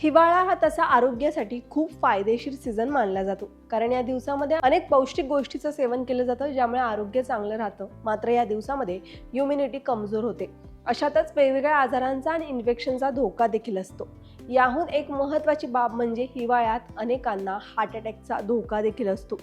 हिवाळा हा तसा आरोग्यासाठी खूप फायदेशीर सीझन मानला जातो. कारण या दिवसामध्ये अनेक पौष्टिक गोष्टीचं सेवन केलं जातं ज्यामुळे आरोग्य चांगलं राहतं. मात्र या दिवसामध्ये इम्युनिटी कमजोर होते. अशातच वेगवेगळ्या आजारांचा आणि इन्फेक्शनचा धोका देखील असतो. याहून एक महत्त्वाची बाब म्हणजे हिवाळ्यात अनेकांना हार्ट अटॅकचा धोका देखील असतो.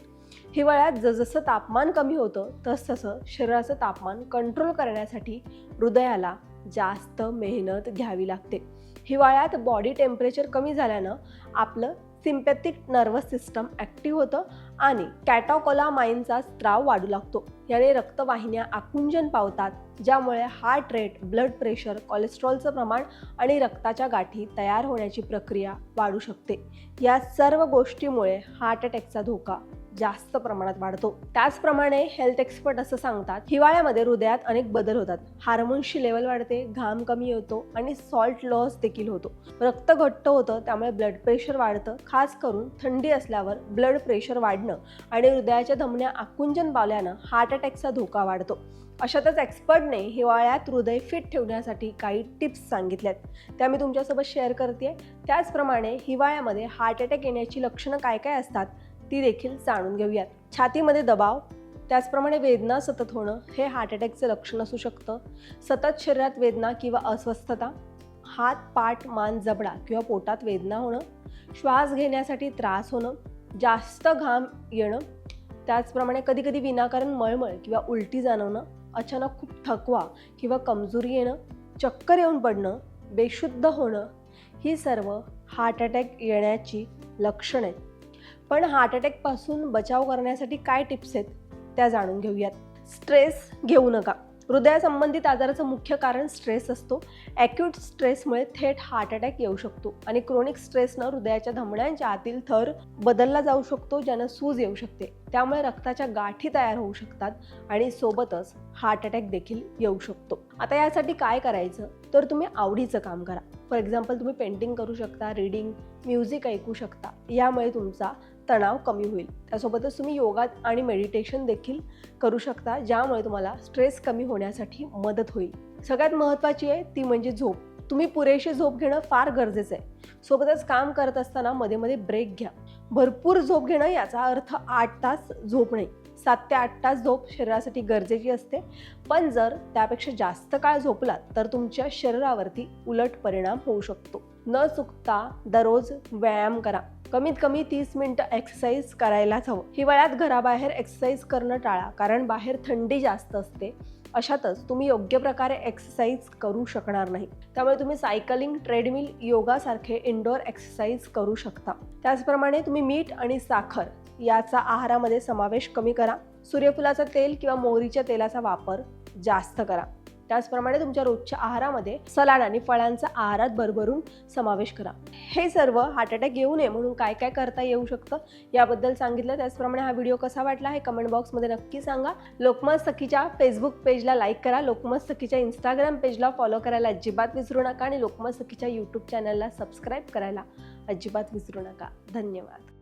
हिवाळ्यात जसजसं तापमान कमी होतं तसतसं शरीराचं तापमान कंट्रोल करण्यासाठी हृदयाला जास्त मेहनत घ्यावी लागते. हिवाळ्यात बॉडी टेम्परेचर कमी झाल्यानं आपलं सिम्पॅथिक नर्वस सिस्टम ॲक्टिव्ह होतं आणि कॅटोकोलामाईनचा स्त्राव वाढू लागतो. याने रक्तवाहिन्या आकुंजन पावतात ज्यामुळे हार्ट रेट ब्लड प्रेशर कोलेस्ट्रॉलचं प्रमाण आणि रक्ताच्या गाठी तयार होण्याची प्रक्रिया वाढू शकते. या सर्व गोष्टीमुळे हार्ट अटॅकचा धोका जास्त प्रमाणात वाढतो. त्याचप्रमाणे हेल्थ एक्सपर्ट असं सांगतात हिवाळ्यामध्ये हृदयात अनेक बदल होतात. हार्मोन्सची लेवल वाढते घाम कमी होतो आणि सॉल्ट लॉस देखील होतो. रक्त घट्ट होतं त्यामुळे ब्लड प्रेशर वाढतं. खास करून थंडी असल्यावर ब्लड प्रेशर वाढणं आणि हृदयाच्या धमन्या आकुंचन पावल्यानं हार्ट अटॅकचा धोका वाढतो. अशातच एक्सपर्टने हिवाळ्यात हृदय फिट ठेवण्यासाठी काही टिप्स सांगितल्यात. त्या मी तुमच्यासोबत शेअर करते त्याचप्रमाणे हिवाळ्यामध्ये हार्ट अटॅक येण्याची लक्षणं काय काय असतात? ती देखील जाणून घेऊयात. छातीमध्ये दबाव त्याचप्रमाणे वेदना सतत होणं हे हार्ट अटॅकचं लक्षण असू शकतं. सतत शरीरात वेदना किंवा अस्वस्थता हात पाठ मान जबडा किंवा पोटात वेदना होणं श्वास घेण्यासाठी त्रास होणं जास्त घाम येणं त्याचप्रमाणे कधीकधी विनाकारण मळमळ किंवा उलटी जाणवणं अचानक खूप थकवा किंवा कमजोरी येणं चक्कर येऊन पडणं बेशुद्ध होणं ही सर्व हार्ट अटॅक येण्याची लक्षणं आहेत. पण हार्ट अटॅकपासून बचाव करण्यासाठी काय टिप्स आहेत त्या जाणून घेऊयात. स्ट्रेस घेऊ नका. हृदयासंबंधित आजाराचं मुख्य कारण स्ट्रेस असतो. ॲक्यूट स्ट्रेसमुळे थेट हार्ट अटॅक येऊ शकतो आणि क्रोनिक स्ट्रेसनं हृदयाच्या धमण्यांच्या आतील थर बदलला जाऊ शकतो ज्यानं सूज येऊ शकते. त्यामुळे रक्ताच्या गाठी तयार होऊ शकतात आणि सोबतच हार्ट अटॅक देखील येऊ शकतो. आता यासाठी काय करायचं? तर तुम्ही आवडीचं काम करा. फॉर एक्झाम्पल तुम्ही पेंटिंग करू शकता रीडिंग म्युझिक ऐकू शकता. यामुळे तुमचा तणाव कमी होईल. त्यासोबतच तुम्ही योगात आणि मेडिटेशन देखील करू शकता ज्यामुळे तुम्हाला स्ट्रेस कमी होण्यासाठी मदत होईल. सगळ्यात महत्त्वाची आहे ती म्हणजे झोप. तुम्ही पुरेशी झोप घेणं फार गरजेचं आहे. सोबतच काम करत असताना मध्ये मध्ये ब्रेक घ्या. भरपूर झोप घेणं याचा अर्थ आठ तास झोप नाही. सात ते आठ तास झोप शरीरासाठी गरजेची असते. पण जर त्यापेक्षा जास्त काळ झोपलात तर तुमच्या शरीरावरती उलट परिणाम होऊ शकतो. न चुकता दररोज व्यायाम करा. कमीत कमी तीस मिनिटं एक्सरसाइज करायलाच हवं. हिवाळ्यात घराबाहेर एक्सरसाइज करणं टाळा कारण बाहेर थंडी जास्त असते. अशातच तुम्ही योग्य प्रकारे एक्सरसाइज करू शकणार नाही. त्यामुळे तुम्ही सायकलिंग ट्रेडमिल योगासारखे इंडोर एक्सरसाइज करू शकता. त्याचप्रमाणे तुम्ही मीठ आणि साखर याचा आहारामध्ये समावेश कमी करा. सूर्यफुलाचं तेल किंवा मोहरीच्या तेलाचा वापर जास्त करा. त्याचप्रमाणे तुमच्या रोजच्या आहारामध्ये सलाड आणि फळांचा आहारात भरभरून समावेश करा. हे सर्व हार्ट अटॅक येऊ नये म्हणून काय काय करता येऊ शकतं याबद्दल सांगितलं. त्याचप्रमाणे हा व्हिडिओ कसा वाटला हे कमेंट बॉक्समध्ये नक्की सांगा. लोकमत सखीच्या फेसबुक पेजला लाईक करा. लोकमत सखीच्या इंस्टाग्राम पेजला फॉलो करायला अजिबात विसरू नका आणि लोकमत सखीच्या यूट्यूब चॅनलला सबस्क्राईब करायला अजिबात विसरू नका. धन्यवाद.